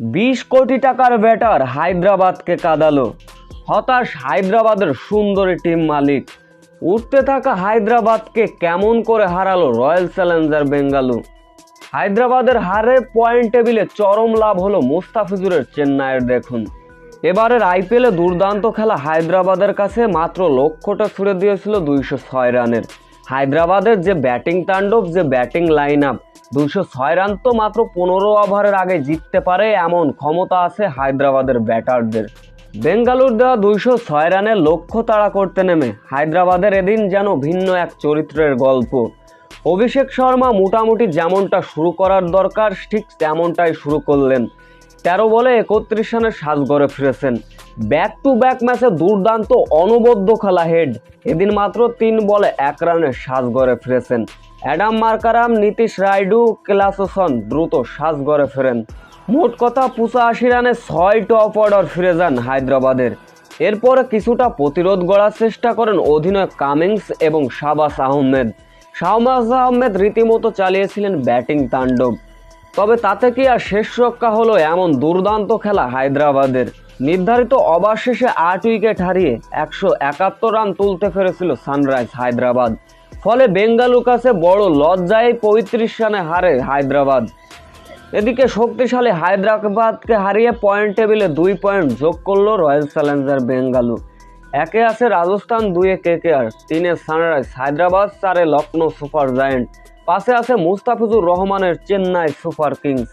বিশ কোটি টাকার ব্যাটার হায়দ্রাবাদকে কাঁদালো। হতাশ হায়দ্রাবাদের সুন্দরী টিম মালিক। উঠতে থাকা হায়দ্রাবাদকে কেমন করে হারালো রয়্যাল চ্যালেঞ্জার বেঙ্গালু হায়দ্রাবাদের হারে পয়েন্ট টেবিলে চরম লাভ হলো মুস্তাফিজুরের চেন্নাইয়ের দেখুন। এবারের আইপিএলে দুর্দান্ত খেলা হায়দ্রাবাদের কাছে মাত্র লক্ষ্যটা ছুড়ে দিয়েছিল দুইশো ছয় রানের। হায়দ্রাবাদের যে ব্যাটিং তাণ্ডব, যে ব্যাটিং লাইন আপ দুইশো ছয় রান তো মাত্র পনেরো ওভারের আগে জিততে পারে এমন ক্ষমতা আছে হায়দ্রাবাদের ব্যাটারদের। বেঙ্গালুর দেওয়া দুইশো ছয় রানের লক্ষ্য তাড়া করতে নেমে হায়দ্রাবাদের এদিন যেন ভিন্ন এক চরিত্রের গল্প। অভিষেক শর্মা মোটামুটি যেমনটা শুরু করার দরকার, ঠিক তেমনটাই শুরু করলেন। তেরো বলে একত্রিশ রানের গড়ে ফিরেছেন। ব্যাক টু ব্যাক ম্যাচে দুর্দান্ত অনবদ্য খেলা হেড। এদিন মাত্র তিন বলে এক রানে সাজ গড়ে ফিরেছেন। Adam Markram, Nitish Rayudu Klaasen দ্রুত সাজ গড়ে ফেরেন। মোট কথা পঁচাশি রানে ছয় টপ অর্ডার ফিরে যান হায়দ্রাবাদের। এরপরে কিছুটা প্রতিরোধ গড়ার চেষ্টা করেন অধিনায়ক কামিংস এবং শাবাস আহমেদ। শাহবাজ আহমেদ রীতিমতো চালিয়েছিলেন ব্যাটিং তাণ্ডব। তবে তাতে কি আর শেষ রক্ষা হলো এমন দুর্দান্ত খেলা হায়দ্রাবাদের? নির্ধারিত ওভার শেষে আট উইকেট হারিয়ে একশো একাত্তর রান তুলতে পেরেছিল সানরাইজ হায়দ্রাবাদ। ফলে বেঙ্গালুর কাছে বড় লজ্জায় পঁয়ত্রিশ রানে হারে হায়দ্রাবাদ। এদিকে শক্তিশালী হায়দ্রাবাদকে হারিয়ে পয়েন্ট টেবিলে দুই পয়েন্ট যোগ করল রয়্যাল চ্যালেঞ্জার বেঙ্গালু একে আছে রাজস্থান, দুয়ে কেকেআর তিনে সানরাইজ হায়দ্রাবাদ, চারে লখনৌ সুপার জায়েন্ট। পাশে আছে মুস্তাফিজুর রহমানের চেন্নাই সুপার কিংস।